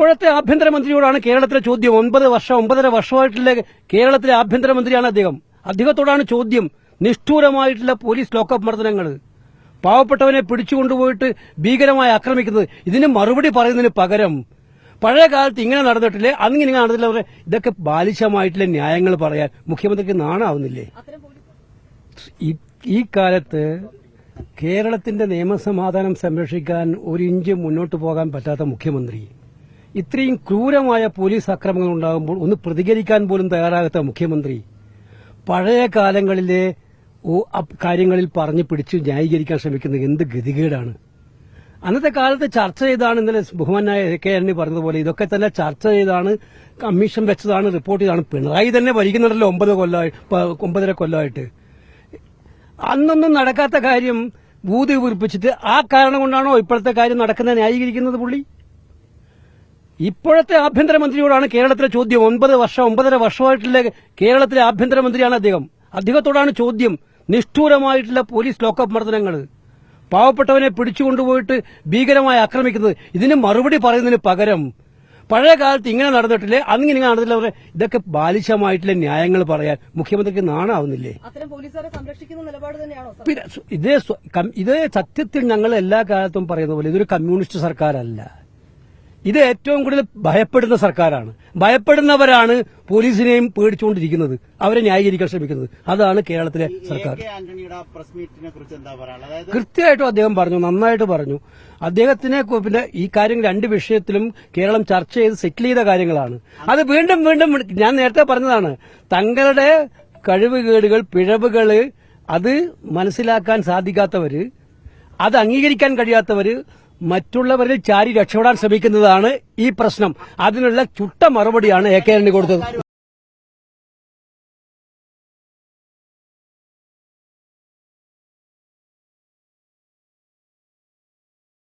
ഇപ്പോഴത്തെ ആഭ്യന്തരമന്ത്രിയോടാണ് കേരളത്തിലെ ചോദ്യം. ഒൻപത് വർഷം ഒമ്പതര വർഷമായിട്ടുള്ള കേരളത്തിലെ ആഭ്യന്തരമന്ത്രിയാണ് അദ്ദേഹം. അദ്ദേഹത്തോടാണ് ചോദ്യം. നിഷ്ഠൂരമായിട്ടുള്ള പോലീസ് ലോക്കപ്പ് മർദ്ദനങ്ങൾ. പാവപ്പെട്ടവനെ പിടിച്ചുകൊണ്ടുപോയിട്ട് ഭീകരമായി ആക്രമിക്കുന്നത്. ഇതിന് മറുപടി പറയുന്നതിന് പകരം പഴയ കാലത്ത് ഇങ്ങനെ നടന്നിട്ടില്ലേ? അന്ന് ഇങ്ങനെ നടന്നില്ല ഇതൊക്കെ ബാലിശമായിട്ടുള്ള ന്യായങ്ങൾ പറയാൻ മുഖ്യമന്ത്രിക്ക് നാണാവുന്നില്ലേ? ഈ കാലത്ത് കേരളത്തിന്റെ നിയമസമാധാനം സംരക്ഷിക്കാൻ ഒരു ഇഞ്ച് മുന്നോട്ട് പോകാൻ പറ്റാത്ത മുഖ്യമന്ത്രി. ഇത്രയും ക്രൂരമായ പോലീസ് അക്രമങ്ങൾ ഉണ്ടാകുമ്പോൾ ഒന്ന് പ്രതികരിക്കാൻ പോലും തയ്യാറാകാത്ത മുഖ്യമന്ത്രി പഴയ കാലങ്ങളിലെ കാര്യങ്ങളിൽ പറഞ്ഞു പിടിച്ച് ന്യായീകരിക്കാൻ ശ്രമിക്കുന്നത് എന്ത് ഗതികേടാണ്? അന്നത്തെ കാലത്ത് ചർച്ച ചെയ്താണ് ഇന്നലെ ബഹുമാനായ എ കെ അണ്ണി പറഞ്ഞതുപോലെ ഇതൊക്കെ തന്നെ ചർച്ച ചെയ്താണ് കമ്മീഷൻ വെച്ചതാണ് റിപ്പോർട്ട് ചെയ്താണ്. പിണറായി തന്നെ ഭരിക്കുന്നുണ്ടല്ലോ ഒമ്പത് കൊല്ലമായി ഒമ്പതര കൊല്ലമായിട്ട് അന്നൊന്നും നടക്കാത്ത കാര്യം ഭൂതി കുറിപ്പിച്ചിട്ട് ആ കാരണം കൊണ്ടാണോ ഇപ്പോഴത്തെ കാര്യം നടക്കുന്ന ന്യായീകരിക്കുന്നത് പുള്ളി? ഇപ്പോഴത്തെ ആഭ്യന്തരമന്ത്രിയോടാണ് കേരളത്തിലെ ചോദ്യം. ഒൻപത് വർഷം ഒമ്പതര വർഷമായിട്ടുള്ള കേരളത്തിലെ ആഭ്യന്തരമന്ത്രിയാണ് അദ്ദേഹം. അദ്ദേഹത്തോടാണ് ചോദ്യം. നിഷ്ഠൂരമായിട്ടുള്ള പോലീസ് ലോക്കപ്പ് മർദ്ദനങ്ങൾ പാവപ്പെട്ടവനെ പിടിച്ചുകൊണ്ടുപോയിട്ട് ഭീകരമായി ആക്രമിക്കുന്നത്. ഇതിന് മറുപടി പറയുന്നതിന് പകരം പഴയ കാലത്ത് ഇങ്ങനെ നടന്നിട്ടില്ലേ? അങ്ങനെ ഇങ്ങനെ നടന്നില്ല ഇതൊക്കെ ബാലിശമായിട്ടുള്ള ന്യായങ്ങൾ പറയാൻ മുഖ്യമന്ത്രിക്ക് നാണാവുന്നില്ലേ? ഇതേ ഇതേ സത്യത്തിൽ ഞങ്ങൾ എല്ലാ കാലത്തും പറയുന്ന പോലെ ഇതൊരു കമ്മ്യൂണിസ്റ്റ് സർക്കാരല്ല. ഇത് ഏറ്റവും കൂടുതൽ ഭയപ്പെടുന്ന സർക്കാരാണ്. ഭയപ്പെടുന്നവരാണ് പോലീസിനെയും പേടിച്ചുകൊണ്ടിരിക്കുന്നത്. അവരെ ന്യായീകരിക്കാൻ ശ്രമിക്കുന്നത്. അതാണ് കേരളത്തിലെ സർക്കാർ. കൃത്യമായിട്ടും അദ്ദേഹം പറഞ്ഞു നന്നായിട്ട് പറഞ്ഞു. അദ്ദേഹത്തിനെ പിന്നെ ഈ കാര്യം രണ്ട് വിഷയത്തിലും കേരളം ചർച്ച ചെയ്ത് സെറ്റിൽ ചെയ്ത കാര്യങ്ങളാണ്. അത് വീണ്ടും വീണ്ടും ഞാൻ നേരത്തെ പറഞ്ഞതാണ്. തങ്ങളുടെ കഴിവുകേടുകൾ പിഴവുകൾ അത് മനസ്സിലാക്കാൻ സാധിക്കാത്തവര് അത് അംഗീകരിക്കാൻ കഴിയാത്തവര് മറ്റുള്ളവരിൽ ചാരി രക്ഷപ്പെടാൻ ശ്രമിക്കുന്നതാണ് ഈ പ്രശ്നം. അതിനുള്ള ചുട്ട മറുപടിയാണ് എ കെ കൊടുത്തത്.